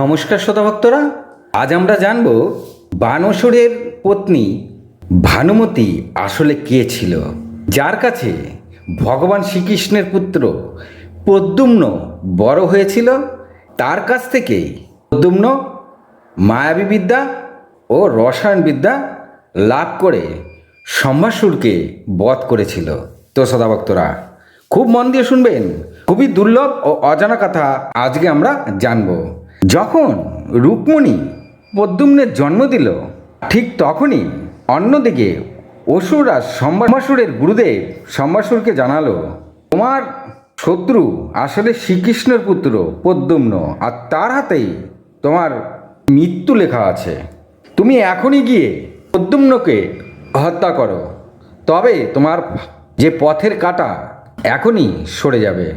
নমস্কার শ্রোতা ভক্তরা আজ আমরা জানব বানসুরের পত্নী ভানুমতি আসলে কে ছিল। যার কাছে ভগবান শ্রীকৃষ্ণের পুত্র প্রদ্যুম্ন বড় হয়েছিল, তার কাছ থেকেই প্রদ্যুম্ন মায়াবী বিদ্যা ও রসায়ন বিদ্যা লাভ করে সম্ভাসুরকে বধ করেছিল। তো সদাভক্তরা খুব মন দিয়ে শুনবেন, খুবই দুর্লভ ও অজানা কথা আজকে আমরা জানব। যখন রুক্মণী প্রদ্যুম্নের জন্ম দিল, ঠিক তখনই অন্যদিকে অসুরা সম্ভাসুরের গুরুদেব সম্ভাসুরকে জানালো, তোমার শত্রু আসলে শ্রীকৃষ্ণের পুত্র প্রদ্যুম্ন আর তার হাতেই তোমার মৃত্যু লেখা আছে। তুমি এখনই গিয়ে প্রদ্যুম্নকে হত্যা করো। তবে তোমার যে পথের কাটা এখনই সরে যাবে।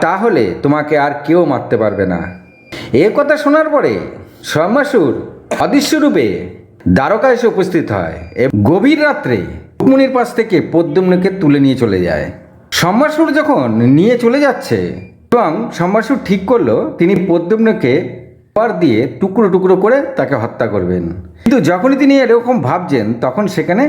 তাহলে তোমাকে আর কেউ মারতে পারবে না। এ কথা শোনার পরে সম্মাসুর অদৃশ্যরূপে দ্বারকা এসে উপস্থিত হয় এবং গভীর রাত্রে রুক্মণির পাশ থেকে পদ্মুম্নকে তুলে নিয়ে চলে যায়। সম্মাসুর যখন নিয়ে চলে যাচ্ছে এবং সম্মাসুর ঠিক করল, তিনি পদ্মুম্নকে পার দিয়ে টুকরো টুকরো করে তাকে হত্যা করবেন। কিন্তু যখনই তিনি এরকম ভাবছেন, তখন সেখানে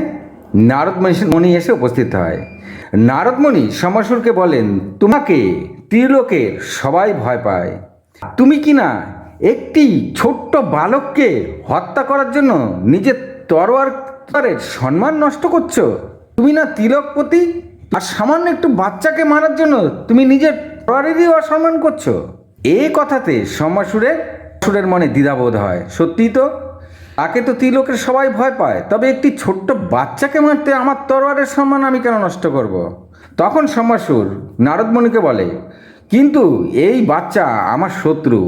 নারদমণি মণি এসে উপস্থিত হয়। নারদমণি সমাসুরকে বলেন, তোমাকে ত্রিলোকের সবাই ভয় পায়। তুমি কি না একটি ছোট্ট বালককে হত্যা করার জন্য নিজের তরোয়ারের সম্মান নষ্ট করছ? তুমি না তিলকপতি? আর সামান্য একটু বাচ্চাকে মারার জন্য তুমি নিজের তরবারেরই অসম্মান করছ? এই কথাতে সমাসুরের সুরের মনে দ্বিধাবোধ হয়। সত্যি তো? তাকে তো তিলকের সবাই ভয় পায়। তবে একটি ছোট্ট বাচ্চাকে মারতে আমার তরোয়ারের সম্মান আমি কেন নষ্ট করব। তখন সম্মাসুর নারদমণিকে বলে কিন্তু এই বাচ্চা আমার শত্রু।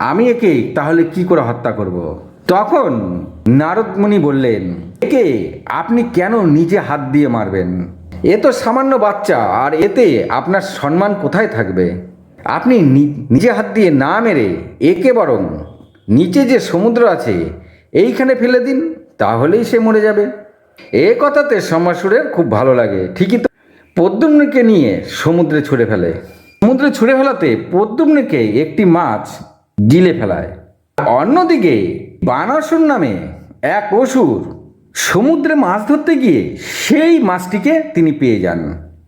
আমি একে তাহলে কি করে হত্যা করব। তখন নারদমণি বললেন, একে আপনি কেন নিজে হাত দিয়ে মারবেন? এ তো সামান্য বাচ্চা, আর এতে আপনার সম্মান কোথায় থাকবে? আপনি নিজে হাত দিয়ে না মেরে একে বরং নিচে যে সমুদ্র আছে, এইখানে ফেলে দিন, তাহলেই সে মরে যাবে। এ কথাতে সম্মাসুরের খুব ভালো লাগে, ঠিকই তো। পদ্মুম্নকে নিয়ে সমুদ্রে ছুঁড়ে ফেলে। সমুদ্রে ছুঁড়ে ফেলাতে পদ্মুম্নকে একটি মাছ গিলে ফেলায়। অন্যদিকে বানাসুর নামে এক অসুর সমুদ্রে মাছ ধরতে গিয়ে সেই মাছটিকে তিনি পেয়ে যান।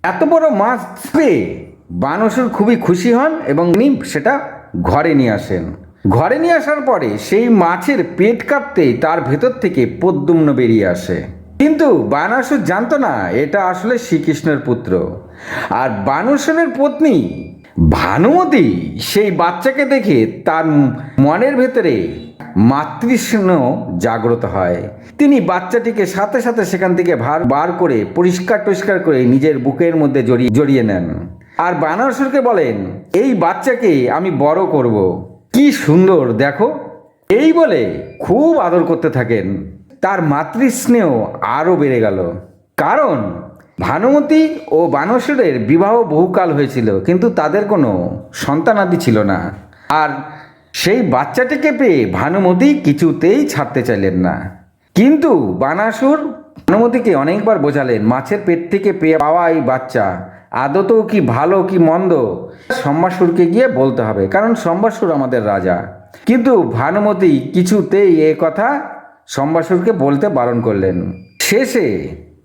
এত বড় মাছ পেয়ে বানসুর খুবই খুশি হন এবং তিনি সেটা ঘরে নিয়ে আসেন। ঘরে নিয়ে আসার পরে সেই মাছের পেট কাটতেই তার ভেতর থেকে পদ্যুম্ন বেরিয়ে আসে। কিন্তু বানাসুর জানতো না, এটা আসলে শ্রীকৃষ্ণের পুত্র। আর বানসুরের পত্নী ভানুমতি সেই বাচ্চাকে দেখে তার মনের ভেতরে মাতৃস্নেহ জাগ্রত হয়। তিনি বাচ্চাটিকে সাথে সাথে সেখান থেকে ভার, বার করে পরিষ্কার টরিষ্কার করে নিজের বুকের মধ্যে জড়িয়ে জড়িয়ে নেন। আর বানারসুরকে বলেন, এই বাচ্চাকে আমি বড় করব। কি সুন্দর, দেখো। এই বলে খুব আদর করতে থাকেন। তার মাতৃস্নেহ আরও বেড়ে গেল। কারণ ভানুমতি ও বানসুরের বিবাহ বহুকাল হয়েছিল, কিন্তু তাদের কোনো সন্তানাদি ছিল না। আর সেই বাচ্চাটিকে পেয়ে ভানুমতি কিছুতেই ছাড়তে চাইলেন না। কিন্তু বানাসুর ভানুমতিকে অনেকবার বোঝালেন, মাছের পেট থেকে পেয়ে পাওয়া এই বাচ্চা আদতেও কি ভালো কি মন্দ, সম্বাসুরকে গিয়ে বলতে হবে, কারণ সম্বাসুর আমাদের রাজা। কিন্তু ভানুমতি কিছুতেই এ কথা সম্বাসুরকে বলতে বারণ করলেন। শেষে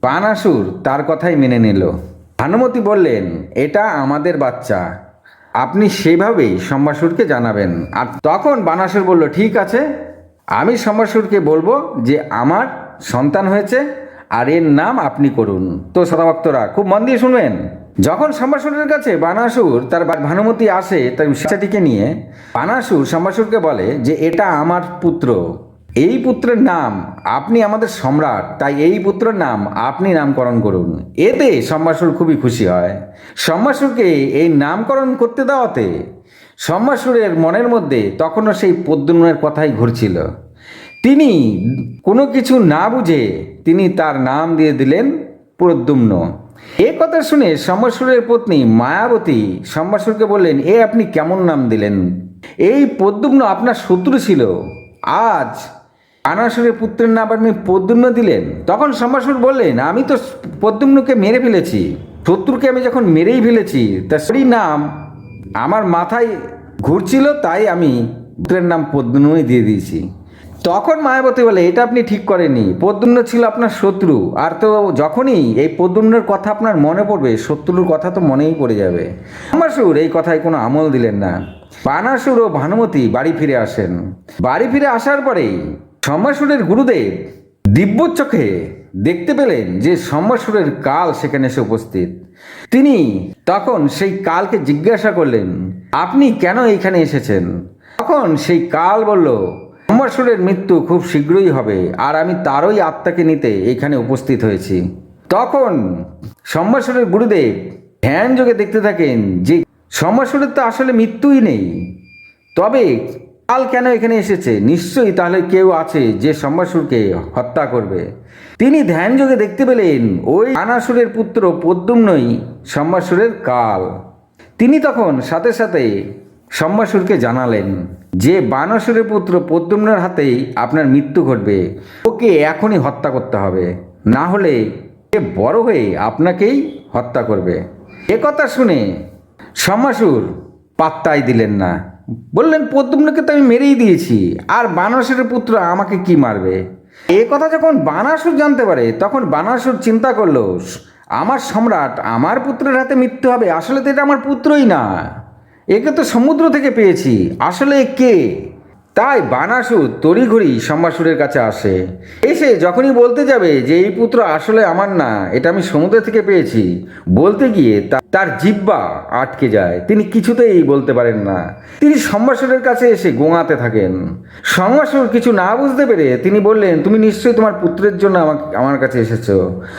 বানাসুর তার কথাই মেনে নিল। ভানুমতি বললেন, এটা আমাদের বাচ্চা। আপনি সেভাবেই সম্বাসুরকে জানাবেন। আর তখন বানাসুর বলল, ঠিক আছে, আমি সম্বাসুরকে বলব যে আমার সন্তান হয়েছে আর এর নাম আপনি করুন। তো সদাভক্তরা খুব মন দিয়ে শুনবেন। যখন সম্বাসুরের কাছে বানাসুর তার ভানুমতি আসে তার বাচ্চাটিকে নিয়ে, বানাসুর সম্বাসুরকে বলে যে, এটা আমার পুত্র। এই পুত্রের নাম, আপনি আমাদের সম্রাট, তাই এই পুত্রের নাম আপনি নামকরণ করুন। এতে সম্বাসুর খুবই খুশি হয়। সম্বাসুরকে এই নামকরণ করতে দেওয়াতে সম্বাসুরের মনের মধ্যে তখনও সেই পদ্মনের কথাই ঘুরছিল। তিনি কোনো কিছু না বুঝে তিনি তার নাম দিয়ে দিলেন প্রদ্যুম্ন। এ কথা শুনে সম্বাসুরের পত্নী মায়াবতী সম্বাসুরকে বললেন, এ আপনি কেমন নাম দিলেন? এই প্রদ্যুম্ন আপনার শত্রু ছিল। আজ আনাসুরের পুত্রের নাম আপনি প্রদ্যুম্ন দিলেন। তখন সম্বাসুর বললেন, আমি তো প্রদ্যুম্নকে মেরে ফেলেছি। শত্রুকে আমি যখন মেরেই ফেলেছি, তা সেই নাম আমার মাথায় ঘুরছিল, তাই আমি পুত্রের নাম পদ্মনুই দিয়ে দিয়েছি। তখন মায়াবতী বলে, এটা আপনি ঠিক করেননি। পদ্মন্য ছিল আপনার শত্রু। আর তো যখনই এই পদ্মন্যের কথা আপনার মনে পড়বে, শত্রুর কথা তো মনেই পড়ে যাবে। বানাসুর এই কথায় কোনো আমল দিলেন না। বানাসুর ও ভানুমতি বাড়ি ফিরে আসেন। বাড়ি ফিরে আসার পরেই সম্মাসুরের গুরুদেব দিব্য চোখে দেখতে পেলেন যে সম্মাসুরের কাল সেখানে এসে উপস্থিত। তিনি তখন সেই কালকে জিজ্ঞাসা করলেন, আপনি কেন এইখানে এসেছেন? তখন সেই কাল বলল সম্বৎসরের মৃত্যু খুব শীঘ্রই হবে আর আমি তারই আত্মাকে নিতে এখানে উপস্থিত হয়েছি। তখন সম্বৎসরের গুরুদেব ধ্যান যোগে দেখতে থাকেন যে সম্বৎসরের তো আসলে মৃত্যুই নেই। তবে কাল কেন এখানে এসেছে? নিশ্চয়ই তাহলে কেউ আছে যে সম্বাসুরকে হত্যা করবে। তিনি ধ্যান যোগে দেখতে পেলেন, ওই আনাসুরের পুত্র পদ্যুম্নই সম্বাসুরের কাল। তিনি তখন সাথে সাথে সম্বাসুরকে জানালেন যে, বানাসুরের পুত্র পদ্যুম্নের হাতেই আপনার মৃত্যু ঘটবে। ওকে এখনই হত্যা করতে হবে। না হলে সে বড় হয়ে আপনাকেই হত্যা করবে। একথা শুনে সম্মাসুর পাত্তাই দিলেন না। বললেন পদ্মকে তো আমি মেরেই দিয়েছি। আর বানাসুরের পুত্র আমাকে কি মারবে? এ কথা যখন বানাসুর জানতে পারে, তখন বানাসুর চিন্তা করল, আমার সম্রাট, আমার পুত্রের হাতে মৃত্যু হবে। আসলে তো এটা আমার পুত্রই না। একে তো সমুদ্র থেকে পেয়েছি। আসলে কে? তাই বানাসুর তড়িঘড়ি সম্বাসুরের কাছে আসে। এসে যখনই বলতে যাবে যে, এই পুত্র আসলে আমার না, এটা আমি সমুদ্র থেকে পেয়েছি। বলতে গিয়ে তার জিব্বা আটকে যায়। তিনি কিছুতেই বলতে পারেন না। তিনি সম্বাসুরের কাছে এসে গোঙাতে থাকেন। সম্বাসুর কিছু না বুঝতে পেরে তিনি বললেন, তুমি নিশ্চয়ই তোমার পুত্রের জন্য আমাকে, আমার কাছে এসেছ।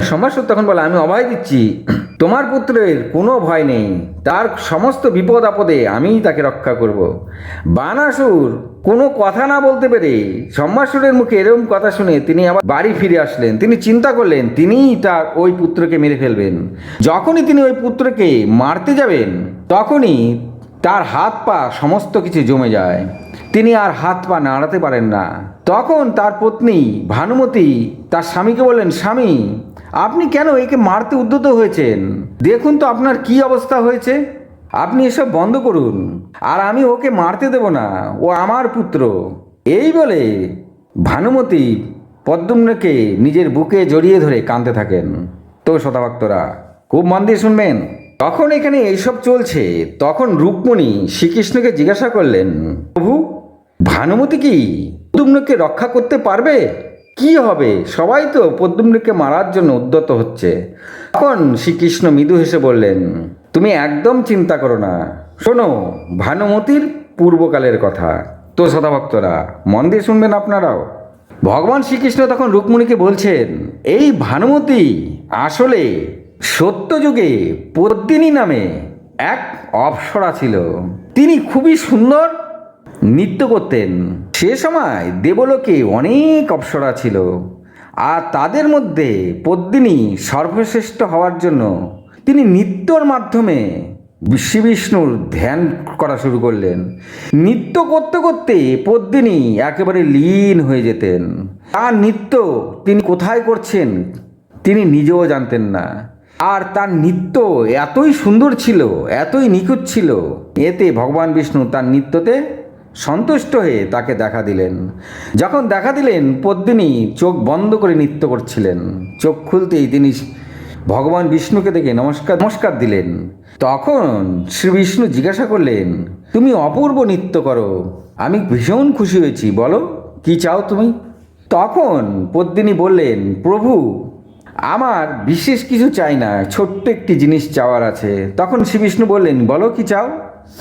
সম্বাসুর তখন বলে, আমি অভয় দিচ্ছি। তোমার পুত্রের কোনো ভয় নেই। তার সমস্ত বিপদ আপদে আমিই তাকে রক্ষা করব। বানাসুর কোনো কথা না বলতে পেরে সম্মাসুরের মুখে এরকম কথা শুনে তিনি আবার বাড়ি ফিরে আসলেন। তিনি চিন্তা করলেন, তিনিই তার ওই পুত্রকে মেরে ফেলবেন। যখনই তিনি ওই পুত্রকে মারতে যাবেন, তখনই তার হাত পা সমস্ত কিছু জমে যায়। তিনি আর হাত পা নাড়াতে পারেন না। তখন তার পত্নী ভানুমতি তার স্বামীকে বললেন, স্বামী, আপনি কেন একে মারতে উদ্যত হয়েছেন? দেখুন তো আপনার কি অবস্থা হয়েছে। আপনি এসব বন্ধ করুন, আর আমি ওকে মারতে দেব না, ও আমার পুত্র। এই বলে ভানুমতি পদ্মকে নিজের বুকে জড়িয়ে ধরে কাঁদতে থাকেন। তো শতাভক্তরা খুব মন দিয়ে শুনবেন। তখন এখানে এইসব চলছে। তখন রুক্মণী শ্রীকৃষ্ণকে জিজ্ঞাসা করলেন, প্রভু ভানুমতি কি? পদ্মকে রক্ষা করতে পারবে? কি হবে? সবাই তো পদ্মকে মারার জন্য উদ্যত হচ্ছে। তখন শ্রীকৃষ্ণ মৃদু হেসে বললেন, তুমি একদম চিন্তা করো না। শোনো, ভানুমতির পূর্বকালের কথা। তো সদাভক্তরা মন দিয়ে শুনবেন আপনারাও? ভগবান শ্রীকৃষ্ণ তখন রুক্মণীকে বলছেন, এই ভানুমতি আসলে সত্যযুগে পদ্মিনী নামে এক অপ্সরা ছিল। তিনি খুবই সুন্দর নৃত্য করতেন। সে সময় দেবলোকে অনেক অপ্সরা ছিল। আর তাদের মধ্যে পদ্মিনী সর্বশ্রেষ্ঠ হওয়ার জন্য তিনি নৃত্যর মাধ্যমে শ্রী বিষ্ণুর ধ্যান করা শুরু করলেন। নৃত্য করতে করতে পদ্মিনী একেবারে লীন হয়ে যেতেন। তার নৃত্য তিনি কোথায় করছেন তিনি নিজেও জানতেন না। আর তার নৃত্য এতই সুন্দর ছিল, এতই নিখুঁত ছিল, এতে ভগবান বিষ্ণু তার নৃত্যতে সন্তুষ্ট হয়ে তাকে দেখা দিলেন। যখন দেখা দিলেন, পদ্মিনী চোখ বন্ধ করে নৃত্য করছিলেন। চোখ খুলতেই তিনি ভগবান বিষ্ণুকে দেখে নমস্কার নমস্কার দিলেন। তখন শ্রী বিষ্ণু জিজ্ঞাসা করলেন, তুমি অপূর্ব নৃত্য করো। আমি ভীষণ খুশি হয়েছি, বলো, কি চাও তুমি? তখন পদ্মিনী বললেন, প্রভু, আমার বিশেষ কিছু চাই না, ছোট্ট একটি জিনিস চাওয়ার আছে। তখন শ্রী বিষ্ণু বললেন, বলো, কি চাও?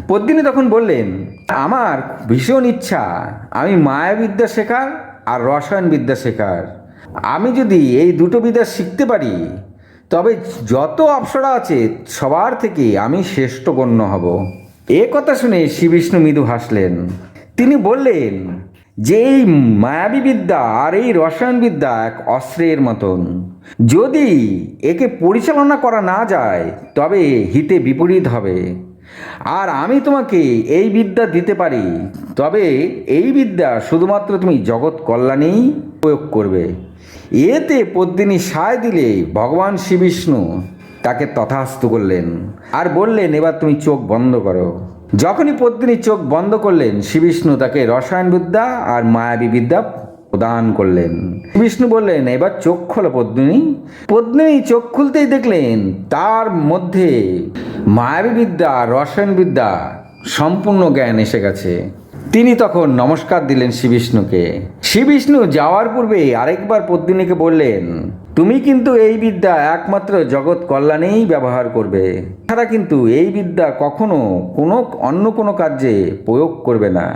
পদ্মিনী তখন বললেন, আমার ভীষণ ইচ্ছা, আমি মায়াবিদ্যা শেখার আর রসায়ন বিদ্যা শেখার। আমি যদি এই দুটো বিদ্যা শিখতে পারি, তবে যত অপসরা আছে, সবার থেকে আমি শ্রেষ্ঠ গণ্য হব। এ কথা শুনে শ্রী বিষ্ণু মৃদু হাসলেন। তিনি বললেন, যে এই মায়াবী বিদ্যা আর এই রসায়ন বিদ্যা এক অস্ত্রের মতন। যদি একে পরিচালনা করা না যায়, তবে হিতে বিপরীত হবে। আর আমি তোমাকে এই বিদ্যা দিতে পারি, তবে এই বিদ্যা শুধুমাত্র তুমি জগৎ কল্যাণেই প্রয়োগ করবে। এতে পদ্মিনী সায় দিলে ভগবান শ্রী বিষ্ণু তাকে তথাস্তু করলেন আর বললেন, এবার তুমি চোখ বন্ধ করো। যখনই পদ্মিনী চোখ বন্ধ করলেন, শ্রীবিষ্ণু তাকে রসায়ন বিদ্যা আর মায়াবী বিদ্যা প্রদান করলেন। বিষ্ণু বললেন, এবার চোখ খোলো পদ্মিনী। পদ্মিনী চোখ খুলতেই দেখলেন, তার মধ্যে মায়াবী বিদ্যা রসায়ন বিদ্যা সম্পূর্ণ জ্ঞান এসে গেছে। তিনি তখন নমস্কার দিলেন শ্রীবিষ্ণুকে শ্রীবিষ্ণু যাওয়ার পূর্বে আরেকবার পদ্মিনীকে বললেন, তুমি কিন্তু এই বিদ্যা একমাত্র জগৎ কল্যাণেই ব্যবহার করবে। তারা কিন্তু এই বিদ্যা কখনো কোনো, অন্য কোনো কাজে প্রয়োগ করবে না।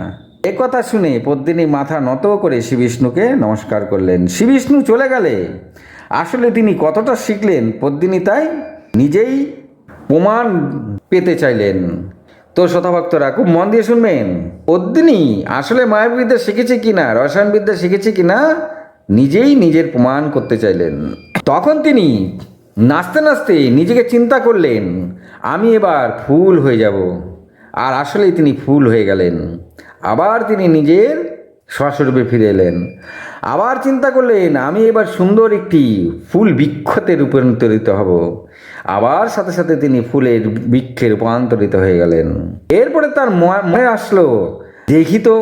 এ কথা শুনে পদ্মিনী মাথা নত করে শ্রীবিষ্ণুকে নমস্কার করলেন। শ্রীবিষ্ণু চলে গেলে। আসলে তিনি কতটা শিখলেন, পদ্মিনী তাই নিজেই প্রমাণ পেতে চাইলেন। তো শতভক্তরা, খুব মন দিয়ে শুনবেন। পদ্মিনী আসলে মায়াবিদ্যা শিখেছে কিনা রসায়ন বিদ্যা শিখেছে কিনা, নিজেই নিজের প্রমাণ করতে চাইলেন। তখন তিনি নাচতে নাচতে নিজেকে চিন্তা করলেন, আমি এবার ফুল হয়ে যাব। আর আসলেই তিনি ফুল হয়ে গেলেন। আবার তিনি নিজের স্বস্বরূপে ফিরে এলেন। আবার চিন্তা করলেন, আমি এবার সুন্দর একটি ফুল বৃক্ষতে রূপান্তরিত হব। আবার সাথে সাথে তিনি ফুলের বৃক্ষে রূপান্তরিত হয়ে গেলেন। এরপরে তার মনে আসলো, দেখি তো,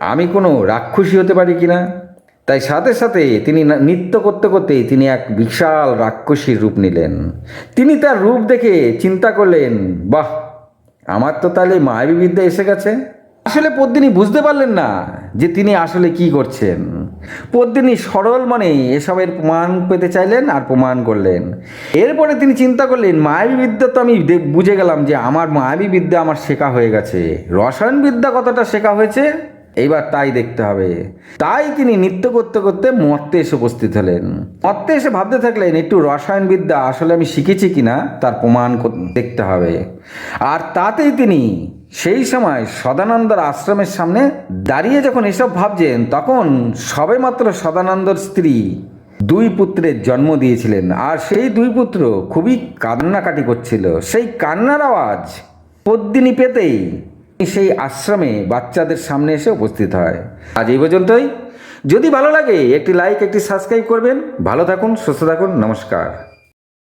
আমি কোনো রাক্ষসী হতে পারি কিনা? তাই সাথে সাথে তিনি নৃত্য করতে করতে তিনি এক বিশাল রাক্ষসীর রূপ নিলেন। তিনি তার রূপ দেখে চিন্তা করলেন, বাহ, আমার তো তাহলে মায়াবী বিদ্যা এসে গেছে। আসলে পদ্মিনী বুঝতে পারলেন না যে তিনি আসলে কি করছেন। পদ্মিনী সরল মানে এসবের প্রমাণ পেতে চাইলেন আর প্রমাণ করলেন। এরপরে তিনি চিন্তা করলেন মায়াবী বিদ্যা তো আমি বুঝে গেলাম যে আমার মায়াবী বিদ্যা আমার শেখা হয়ে গেছে। রসায়ন বিদ্যা কতটা শেখা হয়েছে? এইবার তাই দেখতে হবে। তাই তিনি নৃত্য করতে করতে মর্তে এসে উপস্থিত হলেন। মর্তে এসে ভাবতে থাকলেন, একটু রসায়ন বিদ্যা আসলে আমি শিখেছি কিনা তার প্রমাণ দেখতে হবে। আর তাতেই তিনি সেই সময় সদানন্দর আশ্রমের সামনে দাঁড়িয়ে যখন এসব ভাবছেন, তখন সবেমাত্র সদানন্দর স্ত্রী দুই পুত্রের জন্ম দিয়েছিলেন। আর সেই দুই পুত্র খুবই কান্নাকাটি করছিল। সেই কান্নার আওয়াজ পদ্মিনী পেতেই সেই আশ্রমে বাচ্চাদের সামনে এসে উপস্থিত হয়। আজ এই পর্যন্তই। যদি ভালো লাগে, একটি লাইক একটি সাবস্ক্রাইব করবেন। ভালো থাকুন, সুস্থ থাকুন, নমস্কার।